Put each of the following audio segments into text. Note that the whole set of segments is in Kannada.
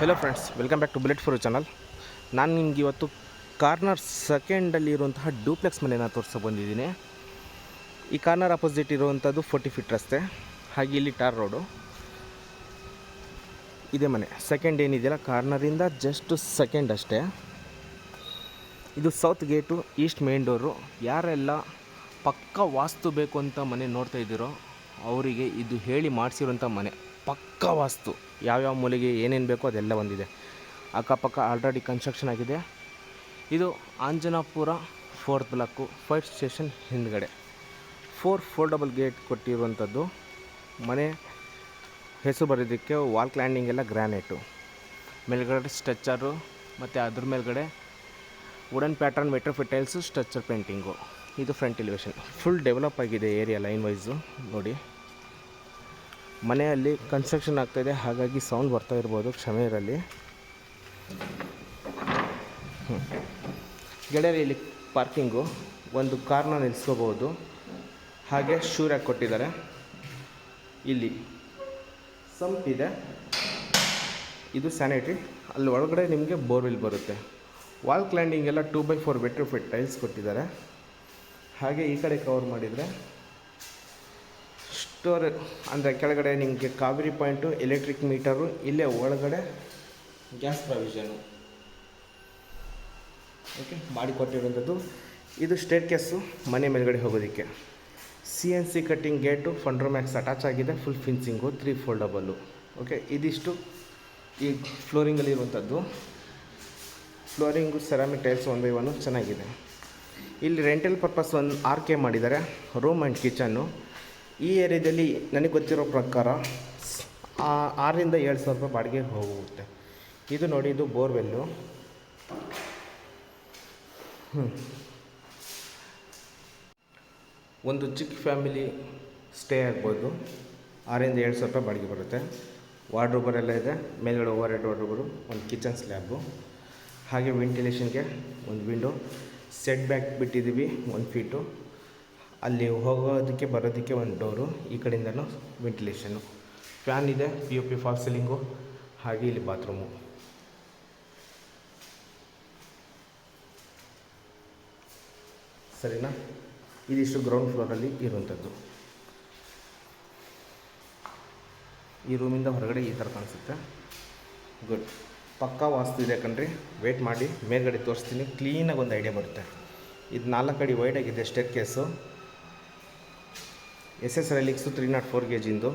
Hello friends welcome back to bullet four channel ನಾನು ನಿಮ್ಗೆ ಇವತ್ತು ಕಾರ್ನರ್ ಸೆಕೆಂಡಲ್ಲಿ ಇರುವಂತಹ ಡೂಪ್ಲೆಕ್ಸ್ ಮನೆನ ತೋರಿಸೋ ಬಂದಿದ್ದೀನಿ. ಈ ಕಾರ್ನರ್ ಅಪೋಸಿಟ್ ಇರುವಂಥದ್ದು ಫೋರ್ಟಿ ಫೀಟ್ ರಸ್ತೆ, ಹಾಗೆ ಇಲ್ಲಿ ಟಾರ್ ರೋಡು ಇದೇ ಮನೆ ಸೆಕೆಂಡ್ ಏನಿದೆಯಲ್ಲ ಕಾರ್ನರಿಂದ ಜಸ್ಟ್ ಸೆಕೆಂಡ್ ಅಷ್ಟೇ. ಇದು south gate east main door ಯಾರೆಲ್ಲ ಪಕ್ಕ ವಾಸ್ತು ಬೇಕು ಅಂತ ಮನೆ ನೋಡ್ತಾ ಇದ್ದೀರೋ, ಅವರಿಗೆ ಇದು ಹೇಳಿ ಮಾಡಿಸಿರೋಂಥ ಮನೆ, ಪಕ್ಕ ವಾಸ್ತು. ಯಾವ್ಯಾವ ಮೂಲಿಗೆ ಏನೇನು ಬೇಕೋ ಅದೆಲ್ಲ ಬಂದಿದೆ ಅಕ್ಕಪಕ್ಕ ಆಲ್ರೆಡಿ ಕನ್ಸ್ಟ್ರಕ್ಷನ್ ಆಗಿದೆ. ಇದು Anjanapura fourth block fire station ಹಿಂದ್ಗಡೆ. ಫೋರ್ ಫೋಲ್ಡಬಲ್ ಗೇಟ್ ಕೊಟ್ಟಿರುವಂಥದ್ದು. ಮನೆ ಹೆಸರು ಬರೋದಕ್ಕೆ ವಾಲ್ ಕ್ಲ್ಯಾಂಡಿಂಗ್ ಎಲ್ಲ ಗ್ರ್ಯಾನೈಟು ಮೇಲ್ಗಡೆ ಸ್ಟ್ರಚ್ಚರು ಮತ್ತು ಅದ್ರ ಮೇಲ್ಗಡೆ wooden pattern vitrified tiles structure painting ಇದು ಫ್ರಂಟ್ ಎಲಿವೇಶನ್ ಫುಲ್ ಡೆವಲಪ್ ಆಗಿದೆ ಏರಿಯಾ ಲೈನ್ ವೈಸು ನೋಡಿ. ಮನೆಯಲ್ಲಿ ಕನ್ಸ್ಟ್ರಕ್ಷನ್ ಆಗ್ತಾಯಿದೆ ಹಾಗಾಗಿ ಸೌಂಡ್ ಬರ್ತಾ ಇರ್ಬೋದು ಕ್ಷಮೆ ಇರಲಿ. ಗೆಳೆಯರಿ ಇಲ್ಲಿ ಪಾರ್ಕಿಂಗು ಒಂದು ಕಾರ್ನ ನಿಲ್ಲಿಸ್ಕೋಬೋದು ಹಾಗೆ ಶೂರಾಗಿ ಕೊಟ್ಟಿದ್ದಾರೆ. ಇಲ್ಲಿ ಸಂಪ್ ಇದೆ. ಇದು ಸ್ಯಾನಿಟ್ರಿ ಅಲ್ಲಿ ಒಳಗಡೆ ನಿಮಗೆ ಬೋರ್ವೆಲ್ ಬರುತ್ತೆ. ವಾಲ್ ಕ್ಲೈಂಡಿಂಗ್ ಎಲ್ಲ two by four vitrified tiles ಕೊಟ್ಟಿದ್ದಾರೆ. ಹಾಗೆ ಈ ಕಡೆ ಕವರ್ ಮಾಡಿದರೆ ಸ್ಟೋರ್ ಅಂದರೆ ಕೆಳಗಡೆ ನಿಮಗೆ ಕಾವೇರಿ ಪಾಯಿಂಟು ಎಲೆಕ್ಟ್ರಿಕ್ ಮೀಟರು ಇಲ್ಲೇ ಒಳಗಡೆ ಗ್ಯಾಸ್ ಪ್ರಾವಿಷನು ಓಕೆ ಮಾಡಿಕೊಟ್ಟಿರುವಂಥದ್ದು ಇದು ಸ್ಟೇಟ್ ಕೇಸು ಮನೆ ಮೇಲ್ಗಡೆ ಹೋಗೋದಕ್ಕೆ. C N C cutting gate ಫಂಡ್ರೋಮ್ಯಾಕ್ಸ್ attach ಆಗಿದೆ full fencing three foldable okay ಇದಿಷ್ಟು ಈ ಫ್ಲೋರಿಂಗಲ್ಲಿ ಇರುವಂಥದ್ದು. Flooring ceramic tiles one by one ಚೆನ್ನಾಗಿದೆ. ಇಲ್ಲಿ ರೆಂಟಲ್ ಪರ್ಪಸ್ ಒಂದು ಆರ್ ಕೆ ಮಾಡಿದ್ದಾರೆ ರೂಮ್ ಆ್ಯಂಡ್ ಕಿಚನ್ನು ಈ ಏರಿಯಾದಲ್ಲಿ ನನಗೆ ಗೊತ್ತಿರೋ ಪ್ರಕಾರ ಆರರಿಂದ ಏಳು ಸಾವಿರ ರೂಪಾಯಿ ಬಾಡಿಗೆ ಹೋಗುತ್ತೆ. ಇದು ನೋಡಿ, ಇದು ಬೋರ್ವೆಲ್ಲು. ಒಂದು ಚಿಕ್ಕ ಫ್ಯಾಮಿಲಿ ಸ್ಟೇ ಆಗ್ಬೋದು. ಆರರಿಂದ ಏಳು ಸಾವಿರ ರೂಪಾಯಿ ಬಾಡಿಗೆ ಬರುತ್ತೆ. ವಾರ್ಡ್ರೋಬರ್ ಎಲ್ಲ ಇದೆ. ಮೇಲ್ಗಡೆ ಓವರ್ ಹೆಡ್ ವಾರ್ಡ್ರೋಬರು ಒಂದು ಕಿಚನ್ ಸ್ಲ್ಯಾಬು ಹಾಗೆ ವೆಂಟಿಲೇಷನ್ಗೆ ಒಂದು ವಿಂಡೋ ಸೆಟ್ ಬ್ಯಾಕ್ ಬಿಟ್ಟಿದ್ದೀವಿ, ಒಂದು ಫೀಟು ಅಲ್ಲಿ ಹೋಗೋದಕ್ಕೆ ಬರೋದಕ್ಕೆ ಒಂದು ಡೋರು, ಈ ಕಡೆಯಿಂದಲೂ ವೆಂಟಿಲೇಷನು. ಫ್ಯಾನ್ ಇದೆ P U P fall ceiling ಹಾಗೆ ಇಲ್ಲಿ ಬಾತ್ರೂಮು. ಸರಿನಾ? ಇದಿಷ್ಟು ಗ್ರೌಂಡ್ ಫ್ಲೋರಲ್ಲಿ ಇರುವಂಥದ್ದು. ಈ ರೂಮಿಂದ ಹೊರಗಡೆ ಈ ಥರ ಕಾಣಿಸುತ್ತೆ. ಗುಡ್ ಪಕ್ಕಾ ವಾಸ್ತು ಇದೆ ಕಣ್ರಿ. ವೇಟ್ ಮಾಡಿ, ಮೇಲ್ಗಡೆ ತೋರಿಸ್ತೀನಿ. ಕ್ಲೀನಾಗಿ ಒಂದು ಐಡಿಯಾ ಬರುತ್ತೆ. ಇದು ನಾಲ್ಕು ಅಡಿ ವೈಡ್ ಆಗಿದೆ stair case S S railings three nought four K ಜಿಂದು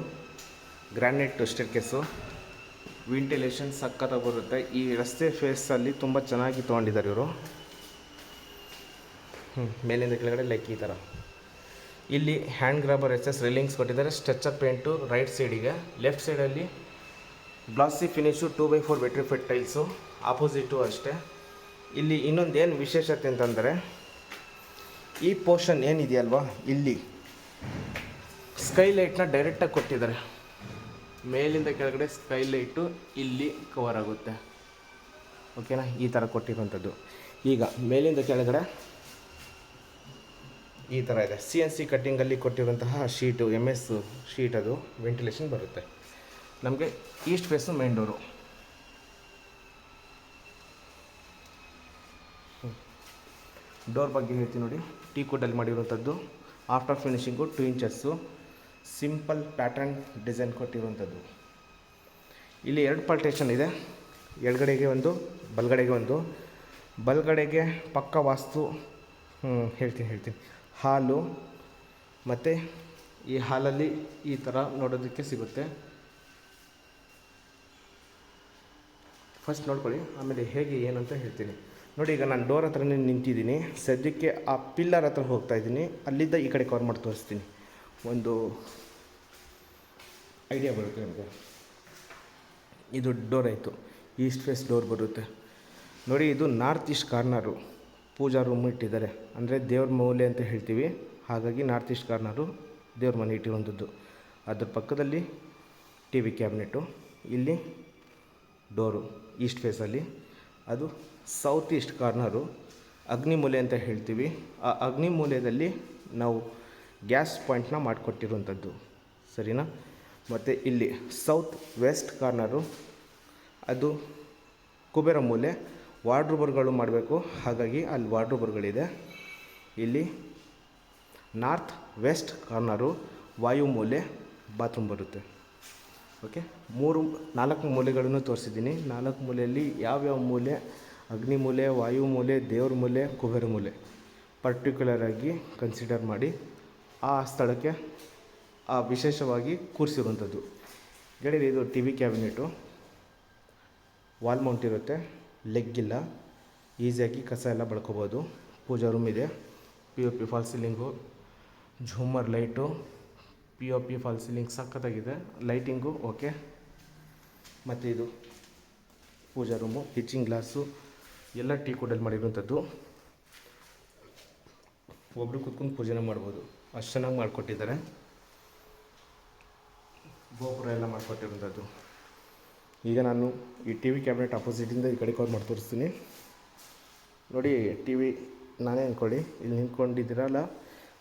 ಸ್ಟೇರ್ ಕೇಸು ವೆಂಟಿಲೇಷನ್ ಸಕ್ಕತ್ತಾಗಿ ಬರುತ್ತೆ. ಈ ರಸ್ತೆ ಫೇಸಲ್ಲಿ ತುಂಬ ಚೆನ್ನಾಗಿ ತೊಗೊಂಡಿದ್ದಾರೆ ಇವರು. ಹ್ಞೂ ಮೇಲಿಂದ ಕೆಳಗಡೆ ಲೈಕ್ ಈ ಥರ ಇಲ್ಲಿ hand grabber S S railings ಕೊಟ್ಟಿದ್ದಾರೆ. ಸ್ಟ್ರೆಚರ್ ಪೇಂಟು ರೈಟ್ ಸೈಡಿಗೆ ಲೆಫ್ಟ್ ಸೈಡಲ್ಲಿ glossy finish two by four vitrified tiles opposite ಅಷ್ಟೇ. ಇಲ್ಲಿ ಇನ್ನೊಂದು ಏನು ವಿಶೇಷತೆ ಅಂತಂದರೆ ಈ ಪೋರ್ಷನ್ ಏನಿದೆಯಲ್ವಾ? ಇಲ್ಲಿ. ಸ್ಕೈ ಲೈಟ್ನ ಡೈರೆಕ್ಟಾಗಿ ಕೊಟ್ಟಿದ್ದಾರೆ. ಮೇಲಿಂದ ಕೆಳಗಡೆ ಸ್ಕೈ ಲೈಟು ಇಲ್ಲಿ ಕವರ್ ಆಗುತ್ತೆ. ಓಕೆನಾ ಈ ಥರ ಕೊಟ್ಟಿರುವಂಥದ್ದು. ಈಗ ಮೇಲಿಂದ ಕೆಳಗಡೆ ಈ ಥರ ಇದೆ. ಸಿ ಎನ್ ಸಿ ಕಟ್ಟಿಂಗಲ್ಲಿ ಕೊಟ್ಟಿರುವಂತಹ ಶೀಟು ಎಂ ಎಸ್ ಶೀಟ್ ಅದು ವೆಂಟಿಲೇಷನ್ ಬರುತ್ತೆ. ನಮಗೆ east face main door door ಬಗ್ಗೆ ಹೇಳ್ತೀನಿ ನೋಡಿ. ಟೀ ಕೋಟಲ್ಲಿ ಮಾಡಿರುವಂಥದ್ದು. After finishing two inches simple pattern design ಕೊಟ್ಟಿರುವಂಥದ್ದು. ಇಲ್ಲಿ ಎರಡು ಪಾರ್ಟೇಷನ್ ಇದೆ. ಎಡಗಡೆಗೆ ಒಂದು, ಬಲಗಡೆಗೆ ಒಂದು. ಬಲಗಡೆಗೆ ಪಕ್ಕ ವಾಸ್ತು ಹೇಳ್ತೀನಿ ಹೇಳ್ತೀನಿ. ಹಾಲು ಮತ್ತು ಈ ಹಾಲಲ್ಲಿ ಈ ಥರ ನೋಡೋದಕ್ಕೆ ಸಿಗುತ್ತೆ. ಫಸ್ಟ್ ನೋಡ್ಕೊಳ್ಳಿ, ಆಮೇಲೆ ಹೇಗೆ ಏನು ಅಂತ ಹೇಳ್ತೀನಿ. ನೋಡಿ, ಈಗ ನಾನು ಡೋರ್ ಹತ್ರನೇ ನಿಂತಿದ್ದೀನಿ. ಸದ್ಯಕ್ಕೆ ಆ ಪಿಲ್ಲರ್ ಹತ್ರ ಹೋಗ್ತಾ ಇದ್ದೀನಿ. ಅಲ್ಲಿದ್ದ ಈ ಕಡೆ ಕವರ್ ಮಾಡಿ ತೋರಿಸ್ತೀನಿ. ಒಂದು ಐಡಿಯಾ ಬರುತ್ತೆ ನಿಮಗೆ. ಇದು ಡೋರ್ ಆಯಿತು. ಈಸ್ಟ್ ಫೇಸ್ ಡೋರ್ ಬರುತ್ತೆ. ನೋಡಿ, ಇದು north east corner pooja room ಇಟ್ಟಿದ್ದಾರೆ. ಅಂದರೆ ದೇವ್ರ ಮೂಲೆ ಅಂತ ಹೇಳ್ತೀವಿ. ಹಾಗಾಗಿ ನಾರ್ತ್ ಈಸ್ಟ್ ಕಾರ್ನರು ದೇವ್ರ ಮನೆ ಇಟ್ಟಿರುವಂಥದ್ದು. ಅದ್ರ ಪಕ್ಕದಲ್ಲಿ ಟಿ ವಿ ಕ್ಯಾಬಿನೆಟು ಇಲ್ಲಿ ಡೋರು ಈಸ್ಟ್ ಫೇಸಲ್ಲಿ ಅದು ಸೌತ್ ಈಸ್ಟ್ ಕಾರ್ನರು ಅಗ್ನಿಮೂಲೆ ಅಂತ ಹೇಳ್ತೀವಿ. ಆ ಅಗ್ನಿಮೂಲೆಯಲ್ಲಿ ನಾವು ಗ್ಯಾಸ್ ಪಾಯಿಂಟ್ನ ಮಾಡಿಕೊಟ್ಟಿರುವಂಥದ್ದು. ಸರಿನಾ? ಮತ್ತು ಇಲ್ಲಿ ಸೌತ್ ವೆಸ್ಟ್ ಕಾರ್ನರು ಅದು ಕುಬೇರ ಮೂಲೆ, ವಾರ್ಡ್ರೋಬರ್ಗಳು ಮಾಡಬೇಕು. ಹಾಗಾಗಿ ಅಲ್ಲಿ ವಾರ್ಡ್ರೋಬರ್ಗಳಿದೆ. ಇಲ್ಲಿ ನಾರ್ತ್ ವೆಸ್ಟ್ ಕಾರ್ನರು ವಾಯು ಮೂಲೆ ಬಾತ್ರೂಮ್ ಬರುತ್ತೆ. ಓಕೆ ಮೂರು, ನಾಲ್ಕು ಮೂಲೆಗಳನ್ನು ತೋರಿಸಿದ್ದೀನಿ. ನಾಲ್ಕು ಮೂಲೆಯಲ್ಲಿ ಯಾವ್ಯಾವ ಮೂಲೆ? ಅಗ್ನಿ ಮೂಲೆ, ವಾಯು ಮೂಲೆ, ದೇವ್ರ ಮೂಲೆ, ಕುಬೇರ ಮೂಲೆ. ಪರ್ಟಿಕ್ಯುಲರ್ ಆಗಿ ಕನ್ಸಿಡರ್ ಮಾಡಿ. ಆ ಸ್ಥಳಕ್ಕೆ, ಆ ವಿಶೇಷವಾಗಿ ಕೂರಿಸಿರುವಂಥದ್ದು. ಗೆಳೆಯರಿ ಇದು T V cabinet. Wall mount ಇರುತ್ತೆ, ಲೆಗ್ ಇಲ್ಲ, ಈಸಿಯಾಗಿ ಕಸ ಎಲ್ಲ ಬಳ್ಕೋಬೋದು. ಪೂಜಾ ರೂಮ್ ಇದೆ P O P fall ceiling, jhoomar light P O P fall ceiling ಸಖತ್ತಾಗಿದೆ, ಲೈಟಿಂಗು ಓಕೆ. ಮತ್ತು ಇದು ಪೂಜಾ ರೂಮು, ಹಿಚ್ಚಿಂಗ್ ಗ್ಲಾಸು, ಎಲ್ಲ ಟೀ ಕೂಡಲ್ಲಿ ಮಾಡಿರುವಂಥದ್ದು. ಒಬ್ಬರು ಕುತ್ಕೊಂಡು ಪೂಜೆನ ಮಾಡ್ಬೋದು. ಅಷ್ಟು ಚೆನ್ನಾಗಿ ಮಾಡಿಕೊಟ್ಟಿದ್ದಾರೆ. ಗೋಪುರ ಎಲ್ಲ ಮಾಡಿಕೊಟ್ಟಿರುವಂಥದ್ದು. ಈಗ ನಾನು ಈ ಟಿ ವಿ ಕ್ಯಾಬಿನೆಟ್ ಅಪೋಸಿಟಿಂದ ಈ ಕಡೆ ಕವರ್ ಮಾಡಿ ತೋರಿಸ್ತೀನಿ ನೋಡಿ ಟಿ ವಿ ನಾನೇ ಅಂದ್ಕೊಳ್ಳಿ. ಇಲ್ಲಿ ನಿಂತ್ಕೊಂಡಿದ್ದೀರಲ್ಲ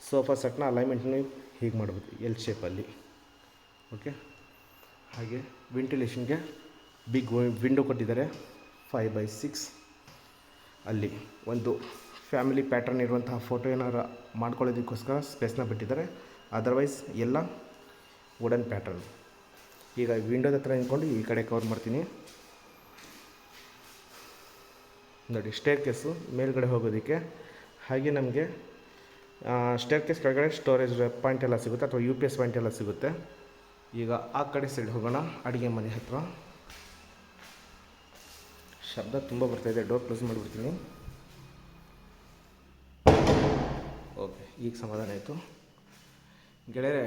ಸೋಫಾ ಸೆಟ್ನ ಅಲೈನ್ಮೆಂಟ್ನ ಹೀಗೆ ಮಾಡ್ಬೋದು ಎಲ್ ಶೇಪಲ್ಲಿ. ಓಕೆ? ಹಾಗೆ ವೆಂಟಿಲೇಷನ್ಗೆ ಬಿಗ್ ವಿಂಡೋ ಕೊಟ್ಟಿದ್ದಾರೆ ಫೈವ್ ಬೈ ಸಿಕ್ಸ್. ಅಲ್ಲಿ ಒಂದು ಫ್ಯಾಮಿಲಿ ಪ್ಯಾಟರ್ನ್ ಇರುವಂತಹ ಫೋಟೋ ಏನಾರು ಮಾಡ್ಕೊಳ್ಳೋದಕ್ಕೋಸ್ಕರ ಸ್ಪೇಸ್ನ ಬಿಟ್ಟಿದ್ದಾರೆ. ಅದರ್ವೈಸ್ ಎಲ್ಲ ವುಡನ್ ಪ್ಯಾಟರ್ನ್ ಈಗ ವಿಂಡೋದ ಹತ್ರ ನಿಂತ್ಕೊಂಡು ಈ ಕಡೆ ಕವರ್ ಮಾಡ್ತೀನಿ. ನೋಡಿ ಸ್ಟೇರ್ ಕೇಸು ಮೇಲ್ಗಡೆ ಹೋಗೋದಕ್ಕೆ ಹಾಗೆ ನಮಗೆ ಸ್ಟೇರ್ ಕೇಸ್ ಕೆಳಗಡೆ ಸ್ಟೋರೇಜ್ ಪಾಯಿಂಟ್ ಎಲ್ಲ ಸಿಗುತ್ತೆ ಅಥವಾ ಯು ಪಿ ಎಸ್ ಪಾಯಿಂಟ್ ಎಲ್ಲ ಸಿಗುತ್ತೆ. ಈಗ ಆ ಕಡೆ ಸೈಡ್ ಹೋಗೋಣ, ಅಡುಗೆ ಮನೆ ಹತ್ರ. ಶಬ್ದ ತುಂಬ ಬರ್ತಾಯಿದೆ ಡೋರ್ ಕ್ಲೋಸ್ ಮಾಡಿಬಿಡ್ತೀನಿ. ಈಗ ಸಮಾಧಾನ ಆಯಿತು. ಗೆಳೆಯರೆ,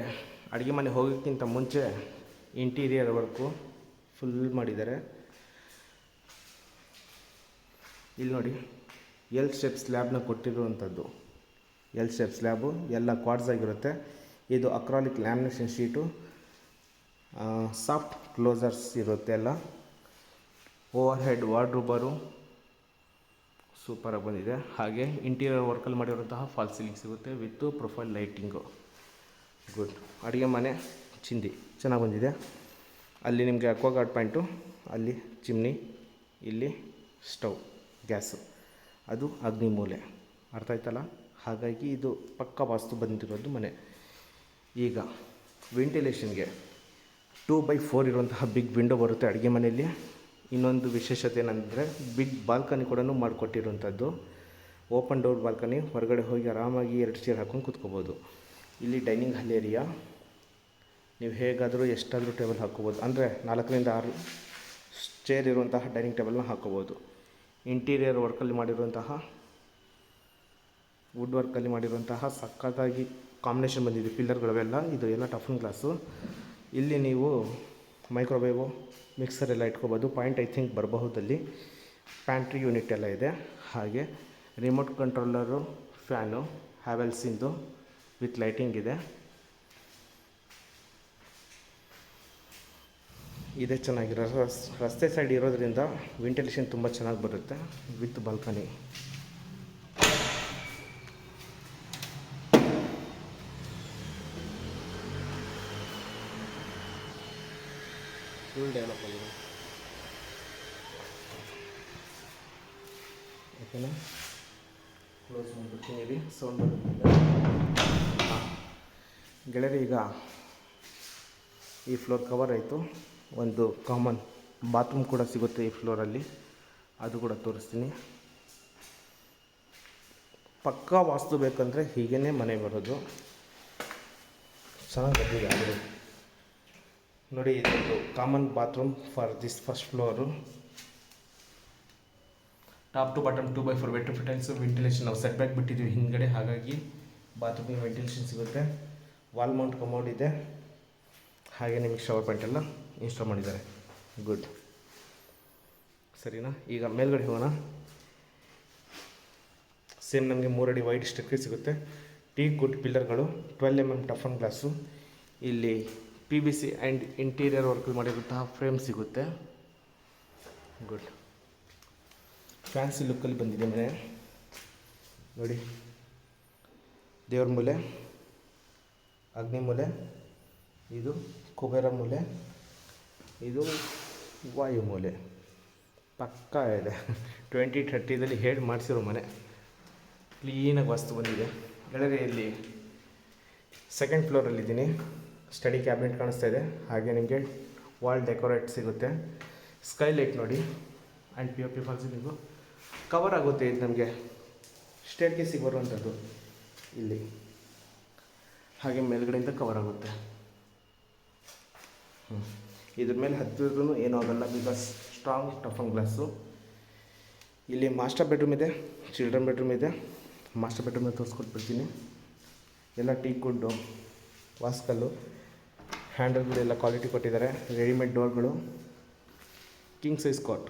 ಅಡುಗೆ ಮನೆ ಹೋಗೋಕ್ಕಿಂತ ಮುಂಚೆ ಇಂಟೀರಿಯರ್ ವರ್ಕು ಫುಲ್ ಮಾಡಿದ್ದಾರೆ. ಇಲ್ಲಿ ನೋಡಿ ಎಲ್ ಶೇಪ್ ಸ್ಲ್ಯಾಬ್ನ ಕೊಟ್ಟಿರುವಂಥದ್ದು. ಎಲ್ ಸ್ಟೆಪ್ ಸ್ಲ್ಯಾಬು ಎಲ್ಲ ಕ್ವಾಡ್ಸ್ ಆಗಿರುತ್ತೆ. ಇದು acrylic lamination sheet soft closers ಇರುತ್ತೆ ಎಲ್ಲ. ಓವರ್ ಹೆಡ್ ವಾರ್ಡ್ರೂಬರು ಸೂಪರಾಗಿ ಬಂದಿದೆ. ಹಾಗೆ ಇಂಟೀರಿಯರ್ ವರ್ಕಲ್ಲಿ ಮಾಡಿರುವಂತಹ ಫಾಲ್ ಸೀಲಿಂಗ್ ಸಿಗುತ್ತೆ ವಿತ್ ಪ್ರೊಫೈಲ್ ಲೈಟಿಂಗು ಗುಡ್ ಅಡುಗೆ ಮನೆ, ಚಿಂದಿ. ಚೆನ್ನಾಗಿ ಬಂದಿದೆ. ಅಲ್ಲಿ ನಿಮಗೆ ಅಕ್ವಾಗಾರ್ಡ್ ಪಾಯಿಂಟು ಅಲ್ಲಿ ಚಿಮ್ನಿ, ಇಲ್ಲಿ ಸ್ಟವ್ ಗ್ಯಾಸು ಅದು ಅಗ್ನಿ ಮೂಲೆ. ಅರ್ಥ ಆಯ್ತಲ್ಲ? ಹಾಗಾಗಿ ಇದು ಪಕ್ಕ ವಾಸ್ತು ಬಂದಿರೋದು ಮನೆ. ಈಗ ವೆಂಟಿಲೇಷನ್ಗೆ ಟೂ ಬೈ ಫೋರ್ ಇರುವಂತಹ ಬಿಗ್ ವಿಂಡೋ ಬರುತ್ತೆ ಅಡುಗೆ ಮನೆಯಲ್ಲಿ. ಇನ್ನೊಂದು ವಿಶೇಷತೆ ಏನಂದರೆ ಬಿಗ್ ಬಾಲ್ಕನಿ ಕೂಡ ಮಾಡಿಕೊಟ್ಟಿರುವಂಥದ್ದು. ಓಪನ್ ಡೋರ್ ಬಾಲ್ಕನಿ ಹೊರಗಡೆ ಹೋಗಿ ಆರಾಮಾಗಿ ಎರಡು ಚೇರ್ ಹಾಕೊಂಡು ಕೂತ್ಕೋಬೋದು. ಇಲ್ಲಿ ಡೈನಿಂಗ್ ಹಾಲ್ ಏರಿಯಾ ನೀವು ಹೇಗಾದರೂ ಎಷ್ಟಾದರೂ ಟೇಬಲ್ ಹಾಕ್ಕೋಬೋದು. ಅಂದರೆ ನಾಲ್ಕರಿಂದ ಆರು ಚೇರ್ ಇರುವಂತಹ ಡೈನಿಂಗ್ ಟೇಬಲ್ನ ಹಾಕ್ಕೋಬೋದು. ಇಂಟೀರಿಯರ್ ವರ್ಕಲ್ಲಿ ಮಾಡಿರುವಂತಹ ವುಡ್ ವರ್ಕಲ್ಲಿ ಮಾಡಿರುವಂತಹ ಸಕ್ಕತ್ತಾಗಿ ಕಾಂಬಿನೇಷನ್ ಬಂದಿದೆ. ಪಿಲ್ಲರ್ಗಳವೆಲ್ಲ ಇದು ಎಲ್ಲ ಟಫನ್ ಗ್ಲಾಸು ಇಲ್ಲಿ ನೀವು ಮೈಕ್ರೋವೇವು ಮಿಕ್ಸರ್ ಎಲ್ಲ ಇಟ್ಕೋಬೋದು. ಪಾಯಿಂಟ್ ಐ ಥಿಂಕ್ ಬರಬಹುದಲ್ಲಿ. ಪ್ಯಾಂಟ್ರಿ ಯೂನಿಟ್ ಎಲ್ಲ ಇದೆ. ಹಾಗೆ ರಿಮೋಟ್ ಕಂಟ್ರೋಲರು ಫ್ಯಾನು ಹ್ಯಾವೆಲ್ಸಿಂದು ವಿತ್ ಲೈಟಿಂಗ್ ಇದೆ. ಇದೇ ಚೆನ್ನಾಗಿರೋ ರಸ್- ರಸ್ತೆ ಸೈಡ್ ಇರೋದ್ರಿಂದ ವೆಂಟಿಲೇಷನ್ ತುಂಬ ಚೆನ್ನಾಗಿ ಬರುತ್ತೆ ವಿತ್ ಬಾಲ್ಕನಿ ಡೆವಲಪ್ ಆಗಿದೆ ಓಕೆನಾ? ಕ್ಲೋಸ್ ಮಾಡಿಬಿಡ್ತೀನಿ ಇಲ್ಲಿ ಸೌಂಡ್ ಬರುತ್ತೆ ಹಾಂ. ಗೆಳೆಯರಿ, ಈಗ ಈ ಫ್ಲೋರ್ ಕವರ್ ಆಯಿತು. ಒಂದು ಕಾಮನ್ ಬಾತ್ರೂಮ್ ಕೂಡ ಸಿಗುತ್ತೆ ಈ ಫ್ಲೋರಲ್ಲಿ ಅದು ಕೂಡ ತೋರಿಸ್ತೀನಿ. ಪಕ್ಕಾ ವಾಸ್ತು ಬೇಕಂದರೆ ಹೀಗೇ ಮನೆ ಬರೋದು. ಚೆನ್ನಾಗಿ ಬಂದಿದೆ ನೋಡಿ ಇದೊಂದು common bathroom for this first floor top to bottom two by four vitrified tiles ventilation ನಾವು ಸೆಟ್ ಬ್ಯಾಕ್ ಬಿಟ್ಟಿದ್ದೀವಿ ಹಿಂದ್ಗಡೆ. ಹಾಗಾಗಿ ಬಾತ್ರೂಮಿಗೆ ವೆಂಟಿಲೇಷನ್ ಸಿಗುತ್ತೆ. ವಾಲ್ ಮೌಂಟ್ ಕಮೋಡ್ ಇದೆ. ಹಾಗೆ ನಿಮಗೆ ಶವರ್ ಪಾಯಿಂಟ್ ಎಲ್ಲ ಇನ್ಸ್ಟಾಲ್ ಮಾಡಿದ್ದಾರೆ. ಗುಡ್ ಸರಿನಾ? ಈಗ ಮೇಲ್ಗಡೆ ಹೋಗೋಣ. ಸೇಮ್ ನಮಗೆ ಮೂರಡಿ ವೈಟ್ ಸ್ಟಿಕ್ಕರ್ ಸಿಗುತ್ತೆ. ಟೀ ಗುಡ್ ಪಿಲ್ಲರ್ಗಳು ಟ್ವೆಲ್ ಎಂ ಎಂ ಟಫನ್ ಗ್ಲಾಸು ಇಲ್ಲಿ P B C and interior work ಮಾಡಿರುವಂತಹ ಫ್ರೇಮ್ ಸಿಗುತ್ತೆ. ಗುಡ್ ಫ್ಯಾನ್ಸಿ ಲುಕ್ಕಲ್ಲಿ ಬಂದಿದೆ ಮನೆ. ನೋಡಿ. ದೇವ್ರ ಮೂಲೆ, ಅಗ್ನಿ ಮೂಲೆ, ಇದು ಕುಬೇರ ಮೂಲೆ, ಇದು ವಾಯು ಮೂಲೆ. ಪಕ್ಕಾ ಇದೆ. ಟ್ವೆಂಟಿ ಥರ್ಟಿದಲ್ಲಿ ಹೇಳಿ ಮಾಡಿಸಿರೋ ಮನೆ. ಕ್ಲೀನಾಗಿ ವಸ್ತು ಬಂದಿದೆ. ಗೆಳೆಯಲ್ಲಿ ಸೆಕೆಂಡ್ ಫ್ಲೋರಲ್ಲಿದ್ದೀನಿ ಸ್ಟಡಿ ಕ್ಯಾಬಿನೆಟ್ ಕಾಣಿಸ್ತಾ ಇದೆ. ಹಾಗೆ ನಿಮಗೆ ವಾಲ್ ಡೆಕೋರೇಟ್ ಸಿಗುತ್ತೆ. ಸ್ಕೈ ಲೈಟ್ ನೋಡಿ. And P O P false ನೀವು. ಕವರ್ ಆಗುತ್ತೆ ಇದು ನಮಗೆ. ಸ್ಟೇರ್ ಕೇಸಿಗೆ ಬರುವಂಥದ್ದು ಇಲ್ಲಿ. ಹಾಗೆ ಮೇಲ್ಗಡೆಯಿಂದ ಕವರ್ ಆಗುತ್ತೆ. ಹ್ಞೂ ಇದ್ರ ಮೇಲೆ ಹತ್ತಿದ್ರೂ ಏನೂ ಆಗಲ್ಲ ಬಿಕಾಸ್ ಸ್ಟ್ರಾಂಗ್ ಟಫನ್ ಗ್ಲಾಸು ಇಲ್ಲಿ ಮಾಸ್ಟರ್ ಬೆಡ್ರೂಮ್ ಇದೆ ಚಿಲ್ಡ್ರನ್ ಬೆಡ್ರೂಮ್ ಇದೆ. ಮಾಸ್ಟರ್ ಬೆಡ್ರೂಮ್ ತೋರಿಸ್ಕೊಟ್ಬಿಡ್ತೀನಿ. ಎಲ್ಲ ಟೀ ಗುಡ್ಡು ವಾಸ್ಕಲ್ಲು ಹ್ಯಾಂಡಲ್ಗಳೆಲ್ಲ ಕ್ವಾಲಿಟಿ ಕೊಟ್ಟಿದ್ದಾರೆ, readymade ಡೋರ್ಗಳು. King size cot.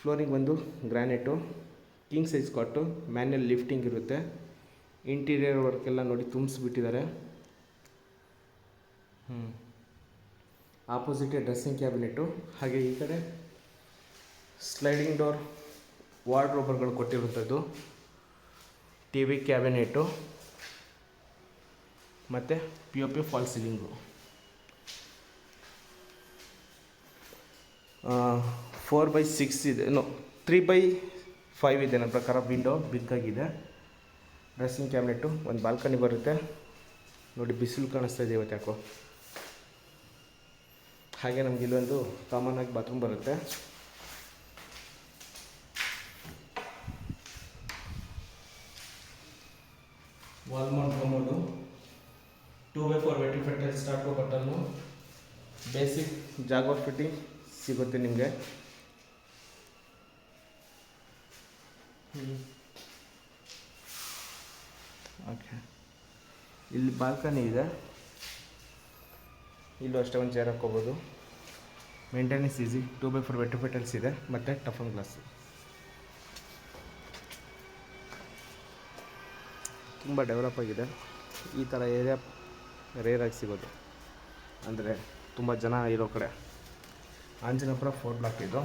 Flooring ಬಂದು granite, king size cot, manual lifting ಇರುತ್ತೆ. ಇಂಟೀರಿಯರ್ ವರ್ಕ್ ಎಲ್ಲ ನೋಡಿ ತುಂಬಿಸ್ಬಿಟ್ಟಿದ್ದಾರೆ. ಹ್ಞೂ ಆಪೋಸಿಟೇ ಡ್ರೆಸ್ಸಿಂಗ್ ಕ್ಯಾಬಿನೆಟು. ಹಾಗೆ ಈ ಕಡೆ ಸ್ಲೈಡಿಂಗ್ ಡೋರ್ ವಾರ್ಡ್ರೋಬರ್ಗಳು ಕೊಟ್ಟಿರುವಂಥದ್ದು. T V cabinet. ಮತ್ತು P O P fall ceiling four by six ಇದೆ. ನೋ ತ್ರೀ ಬೈ ಫೈವ್ ಇದೆ ನನ್ನ ಪ್ರಕಾರ. ವಿಂಡೋ ಬಿಗ್ಗಾಗಿದೆ ಡ್ರೆಸ್ಸಿಂಗ್ ಕ್ಯಾಬಿನೆಟು ಒಂದು ಬಾಲ್ಕನಿ ಬರುತ್ತೆ. ನೋಡಿ ಬಿಸಿಲು ಕಾಣಿಸ್ತಾ ಇದೆ ಇವತ್ತು ಯಾಕೋ. ಹಾಗೆ ನಮ್ಗೆ ಇಲ್ಲೊಂದು ಕಾಮನ್ ಆಗಿ ಬಾತ್ರೂಮ್ ಬರುತ್ತೆ. Wall mount two by four vitrified start button basic Jaquar fitting ಸಿಗುತ್ತೆ ನಿಮಗೆ. ಓಕೆ ಇಲ್ಲಿ ಬಾಲ್ಕನಿ ಇದೆ. ಇಲ್ಲೂ ಅಷ್ಟೇ ಒಂದು ಚೇರ್ ಹಾಕ್ಕೋಬೋದು. Maintenance easy two by four ವೆಟಿ ಫಿಟಲ್ಸ್ ಇದೆ. ಮತ್ತು ಟಫನ್ ಗ್ಲಾಸ್ ತುಂಬ ಡೆವಲಪ್ ಆಗಿದೆ. ಈ ಥರ ಏರಿಯಾ ರೇರಾಗಿ ಸಿಗೋದು. ಅಂದರೆ ತುಂಬ ಜನ ಇರೋ ಕಡೆ. ಆಂಜನಾಪುರ ಫೋರ್ ಬ್ಲಾಕ್ ಇದು.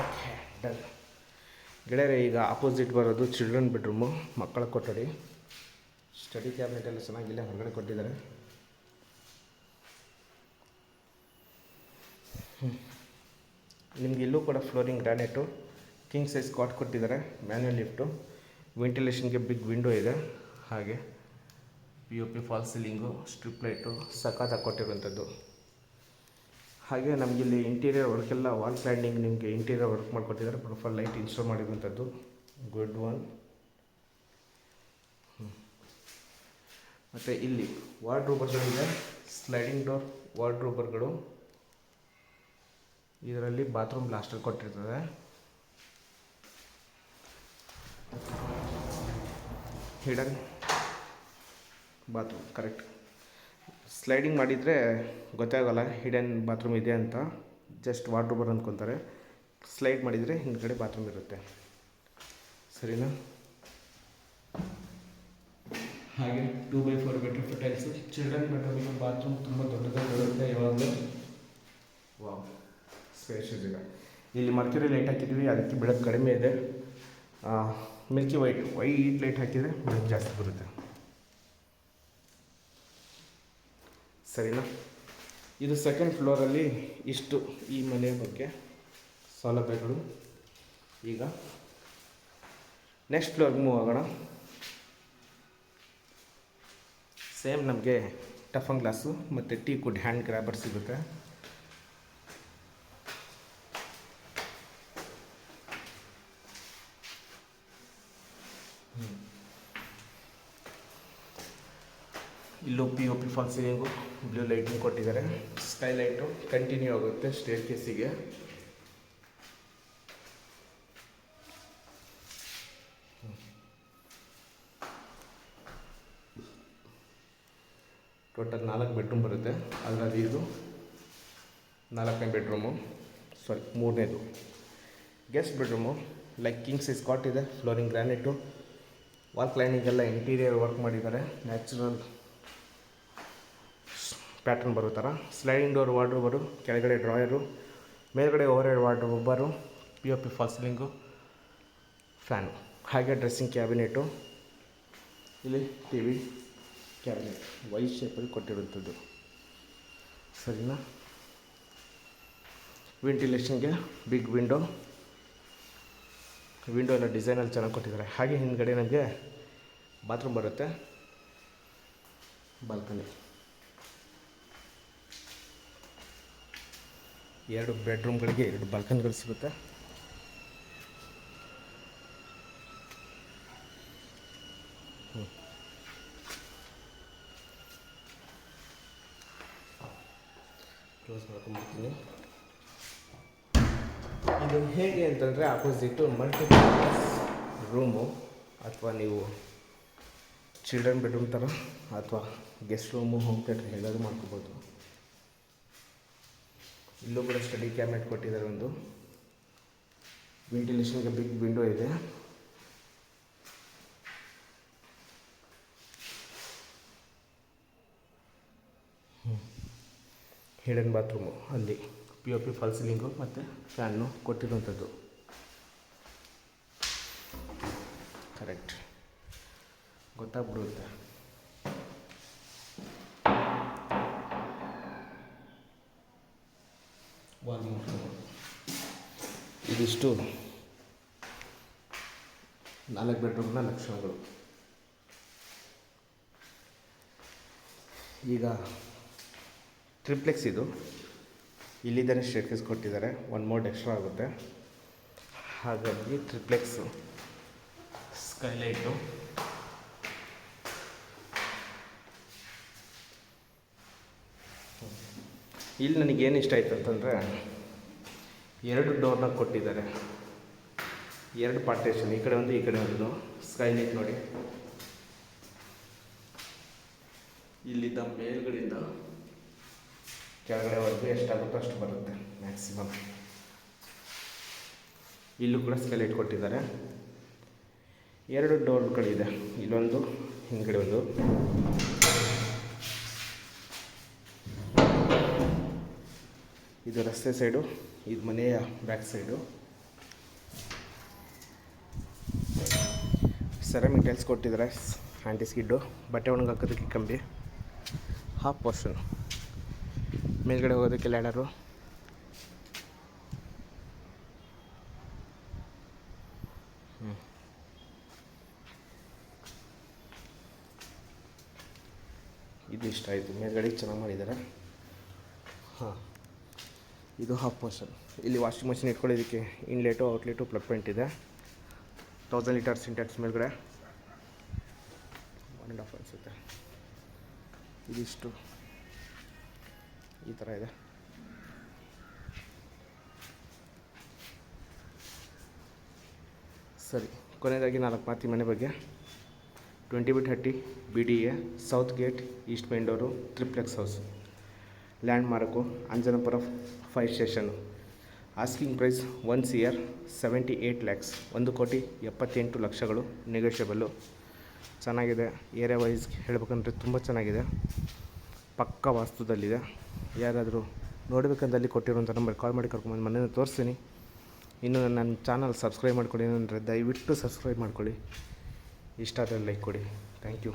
ಓಕೆ ಡನ್ ಗೆಳೆಯರೆ, ಈಗ ಆಪೋಸಿಟ್ ಬರೋದು ಚಿಲ್ಡ್ರನ್ ಬೆಡ್ರೂಮು ಮಕ್ಕಳ ಕೊಠಡಿ. ಸ್ಟಡಿ ಕ್ಯಾಬಿನೆಟ್ ಎಲ್ಲ ಚೆನ್ನಾಗಿಲ್ಲ ಹೊರಗಡೆ ಕೊಟ್ಟಿದ್ದಾರೆ. ನಿಮ್ಗೆ ಇಲ್ಲೂ ಕೂಡ flooring granite king size cot ಕೊಟ್ಟಿದ್ದಾರೆ ಮ್ಯಾನ್ಯಲ್ ಲಿಫ್ಟು ವೆಂಟಿಲೇಷನ್ಗೆ ಬಿಗ್ ವಿಂಡೋ ಇದೆ. ಹಾಗೆ P U P fall ceiling, strip light ಸಖತ್ತಾಗಿ ಕೊಟ್ಟಿರುವಂಥದ್ದು ಹಾಗೆ ನಮಗಿಲ್ಲಿ ಇಂಟೀರಿಯರ್ ವರ್ಕೆಲ್ಲ ವಾಲ್ ಪ್ಲ್ಯಾಂಡಿಂಗ್ ನಿಮಗೆ ಇಂಟೀರಿಯರ್ ವರ್ಕ್ ಮಾಡಿಕೊಟ್ಟಿದ್ದಾರೆ. ಪ್ರೊಫೈಲ್ ಲೈಟ್ ಇನ್ಸ್ಟಾಲ್ ಮಾಡಿರುವಂಥದ್ದು. Good one. ಮತ್ತು ಇಲ್ಲಿ ವಾರ್ಡ್ರೋಬರ್ಗಳಿದೆ ಸ್ಲೈಡಿಂಗ್ ಡೋರ್ ವಾರ್ಡ್ರೂಬರ್ಗಳು. ಇದರಲ್ಲಿ ಬಾತ್ರೂಮ್ ಲಾಸ್ಟಲ್ಲಿ ಕೊಟ್ಟಿರ್ತದೆ. Hidden bathroom correct. ಸ್ಲೈಡಿಂಗ್ ಮಾಡಿದರೆ ಗೊತ್ತಾಗಲ್ಲ ಹಿಡನ್ ಬಾತ್ರೂಮ್ ಇದೆ ಅಂತ. ಜಸ್ಟ್ ವಾರ್ಡ್ರೋಬರ್ ಅಂದ್ಕೊತಾರೆ. ಸ್ಲೈಡ್ ಮಾಡಿದರೆ ಹಿಂದ್ಗಡೆ ಬಾತ್ರೂಮ್ ಇರುತ್ತೆ. ಸರಿನಾ? ಹಾಗೆ two by four bedroom tiles. Children ಬೆಡ್ರೂಮಿನ bathroom ತುಂಬ ದೊಡ್ಡದಾಗಿ ಬರುತ್ತೆ ಯಾವಾಗಲೂ. ವಾವ್ ಸ್ಪೇಷಿಯಸ್ ಇದೆ. ಇಲ್ಲಿ ಮರ್ಕ್ಯೂರಿ ಲೈಟ್ ಹಾಕಿದ್ವಿ ಅದಕ್ಕೆ ಬೆಳಕು ಕಡಿಮೆ ಇದೆ. ಮಿಲ್ಕಿ ವೈಟ್ ವೈಟ್ ಲೈಟ್ ಹಾಕಿದರೆ ಬೆಳಕು ಜಾಸ್ತಿ ಬರುತ್ತೆ. ಸರಿನಾ? ಇದು ಸೆಕೆಂಡ್ ಫ್ಲೋರಲ್ಲಿ ಇಷ್ಟು ಈ ಮನೆಯ ಬಗ್ಗೆ ಸೌಲಭ್ಯಗಳು. ಈಗ ನೆಕ್ಸ್ಟ್ ಫ್ಲೋರ್ಗೆ ಮೂವ್ ಆಗೋಣ. ಸೇಮ್ ನಮಗೆ ಟಫನ್ ಗ್ಲಾಸು ಮತ್ತು ಟೀ ಕುಡ್ ಹ್ಯಾಂಡ್ ಗ್ರ್ಯಾಬರ್ ಸಿಗುತ್ತೆ. ಇಲ್ಲೂ P O P fall ceiling blue lighting ಕೊಟ್ಟಿದ್ದಾರೆ. ಸ್ಕೈ ಲೈಟು ಕಂಟಿನ್ಯೂ ಆಗುತ್ತೆ ಸ್ಟೇರ್ ಕೇಸಿಗೆ ಟೋಟಲ್ ನಾಲ್ಕು ಬೆಡ್ರೂಮ್ ಬರುತ್ತೆ. ಅದರಲ್ಲಿ ಇದು ನಾಲ್ಕನೇ ಬೆಡ್ರೂಮು ಸಾರಿ ಮೂರನೇದು. Guest bedroom like king size cot ಇದೆ ಫ್ಲೋರಿಂಗ್ ಗ್ರಾನೈಟು ವಾಲ್ ಕ್ಲೈನಿಂಗ್ ಎಲ್ಲ ಇಂಟೀರಿಯರ್ ವರ್ಕ್ ಮಾಡಿದ್ದಾರೆ. ನ್ಯಾಚುರಲ್ ಪ್ಯಾಟ್ರನ್ ಬರೋ ಥರ ಸ್ಲೈಡಿಂಗ್ ಡೋರ್ ವಾರ್ಡ್ರೋಬರು ಕೆಳಗಡೆ ಡ್ರಾಯರು ಮೇಲ್ಗಡೆ over head wardrobe P O P false ceiling fan ಹಾಗೆ ಡ್ರೆಸ್ಸಿಂಗ್ ಕ್ಯಾಬಿನೆಟು ಇಲ್ಲಿ ಟಿ ವಿ ಕ್ಯಾಬಿನೆಟ್ ವೈ ಶೇಪಲ್ಲಿ ಕೊಟ್ಟಿರುವಂಥದ್ದು. ಸರಿನಾ? ವೆಂಟಿಲೇಷನ್ಗೆ ಬಿಗ್ ವಿಂಡೋ ವಿಂಡೋ ಎಲ್ಲ ಡಿಸೈನಲ್ಲಿ ಚೆನ್ನಾಗಿ ಕೊಟ್ಟಿದ್ದಾರೆ. ಹಾಗೆ ಹಿಂದ್ಗಡೆ ನಮಗೆ ಬಾತ್ರೂಮ್ ಬರುತ್ತೆ. ಬಾಲ್ಕನಿ ಎರಡು ಬೆಡ್ರೂಮ್ಗಳಿಗೆ ಎರಡು ಬಾಲ್ಕನ್ಗಳು ಸಿಗುತ್ತೆ. ಕ್ಲೋಸ್ ಮಾಡ್ಕೊಂಡ್ಬಿಡ್ತೀನಿ. ಇದು ಹೇಗೆ ಅಂತಂದರೆ ಆಪೋಸಿಟ್ಟು ಮಲ್ಟಿಪರ್ಪಸ್ ರೂಮು ಅಥವಾ ನೀವು ಚಿಲ್ಡ್ರನ್ ಬೆಡ್ರೂಮ್ ಥರ ಅಥವಾ ಗೆಸ್ಟ್ ರೂಮು ಹೋಮ್ ಥಿಯೇಟ್ರ್ ಹೇಗಾದರೂ ಮಾಡ್ಕೋಬೋದು. ಇಲ್ಲೂ ಕೂಡ ಸ್ಟಡಿ ಕ್ಯಾಬಿನೆಟ್ ಕೊಟ್ಟಿದ್ದಾರೆ ಒಂದು. ವೆಂಟಿಲೇಷನ್ಗೆ ಬಿಗ್ ವಿಂಡೋ ಇದೆ. ಹಿಡನ್ ಬಾತ್ರೂಮು ಅಲ್ಲಿ P O P fall ceiling ಮತ್ತು ಫ್ಯಾನು ಕೊಟ್ಟಿರುವಂಥದ್ದು. ಕರೆಕ್ಟ್ ಗೊತ್ತಾಗ್ಬಿಡುತ್ತೆ. ಇದಿಷ್ಟು. ನಾಲ್ಕು ಬೆಡ್ರೂಮ್ನ ಲಕ್ಷಣಗಳು. ಈಗ ಟ್ರಿಪ್ಲೆಕ್ಸ್ ಇದು. ಇಲ್ಲಿದ್ದಾನೆ ಸ್ಟೇಟ್ಕೇಸ್ ಕೊಟ್ಟಿದ್ದಾರೆ. ಒನ್ ಮೋಡ್ ಎಕ್ಸ್ಟ್ರಾ ಆಗುತ್ತೆ. ಹಾಗಾಗಿ ಟ್ರಿಪ್ಲೆಕ್ಸು ಸ್ಕೈಲೈಟು ಇಲ್ಲಿ ನನಗೇನು ಇಷ್ಟ ಆಯ್ತು ಅಂತಂದರೆ, ಎರಡು ಡೋರ್ನ ಕೊಟ್ಟಿದ್ದಾರೆ. ಎರಡು ಪಾರ್ಟೇಷನ್ ಈ ಕಡೆ ಒಂದು, ಈ ಕಡೆ ಒಂದು. ಸ್ಕೈಲೈಟ್ ನೋಡಿ. ಇಲ್ಲಿದ್ದ ಮೇಲ್ಗಡೆಯಿಂದ ಕೆಳಗಡೆವರೆಗೂ ಎಷ್ಟಾಗುತ್ತೋ ಅಷ್ಟು ಬರುತ್ತೆ ಮ್ಯಾಕ್ಸಿಮಮ್ ಇಲ್ಲೂ ಕೂಡ ಸ್ಕೆಲೆಟ್ ಕೊಟ್ಟಿದ್ದಾರೆ. ಎರಡು ಡೋರ್ಗಳಿದೆ ಇಲ್ಲೊಂದು ಹಿಂಗಡೆ ಒಂದು. ಇದು ರಸ್ತೆ ಸೈಡು, ಇದು ಮನೆಯ ಬ್ಯಾಕ್ ಸೈಡು. ಸೆರಾಮಿಕ್ ಟೈಲ್ಸ್ ಕೊಟ್ಟಿದ್ದಾರೆ ಆ್ಯಂಟಿ ಸ್ಕಿಡ್ಡು. ಬಟ್ಟೆ ಒಣಗಾಕೋದಕ್ಕೆ ಕಂಬಿ. ಹಾಫ್ ಪೋರ್ಷನ್ ಮೇಲ್ಗಡೆ ಹೋಗೋದಕ್ಕೆ ಲ್ಯಾಡರು. ಇದು ಇಷ್ಟ ಆಯಿತು. ಮೇಲ್ಗಡೆ ಚೆನ್ನಾಗಿ ಮಾಡಿದ್ದಾರೆ. ಹಾಂ. ಇದು ಹಾಫ್ ಪೋರ್ಷನ್ ಇಲ್ಲಿ ವಾಷಿಂಗ್ ಮಷಿನ್ ಇಟ್ಕೊಳ್ಳೋದಕ್ಕೆ ಇನ್ಲೆಟು ಔಟ್ಲೆಟು ಪ್ಲಗ್ ಪಾಯಿಂಟ್ ಇದೆ. ತೌಸಂಡ್ ಲೀಟರ್ ಸಿಂಟ್ಯಾಕ್ಸ್ ಮೇಲ್ಗಡೆ. ಒನ್ ಆ್ಯಂಡ್ ಹಾಫ್ ಅನಿಸುತ್ತೆ. ಇದಿಷ್ಟು. ಈ ಥರ ಇದೆ. ಸರಿ, ಕೊನೆಯದಾಗಿ ನಾಲ್ಕು ಮಾತಿ ಮನೆ ಬಗ್ಗೆ. Twenty by thirty B D A south gate east main door triplex house land mark Anjanapura fire station asking price once year seventy eight lakhs ಒಂದು ಕೋಟಿ ಎಪ್ಪತ್ತೆಂಟು ಲಕ್ಷಗಳು ನೆಗೋಷಿಯಬಲ್ಲು ಚೆನ್ನಾಗಿದೆ ಏರಿಯಾ ವೈಸ್ ಹೇಳ್ಬೇಕಂದ್ರೆ ತುಂಬ ಚೆನ್ನಾಗಿದೆ. ಪಕ್ಕ ವಾಸ್ತುದಲ್ಲಿದೆ. ಯಾರಾದರೂ ನೋಡಬೇಕಂದಲ್ಲಿ ಕೊಟ್ಟಿರುವಂಥ ನಂಬರ್ ಕಾಲ್ ಮಾಡಿ ಕರ್ಕೊಂಬಂದು ಮನೇನ ತೋರಿಸ್ತೀನಿ. ಇನ್ನು ನನ್ನ ಚಾನಲ್ ಸಬ್ಸ್ಕ್ರೈಬ್ ಮಾಡ್ಕೊಳ್ಳಿ, ಏನಂದರೆ ದಯವಿಟ್ಟು ಸಬ್ಸ್ಕ್ರೈಬ್ ಮಾಡ್ಕೊಳ್ಳಿ. ಇಷ್ಟ ಆದರೆ ಲೈಕ್ ಕೊಡಿ. Thank you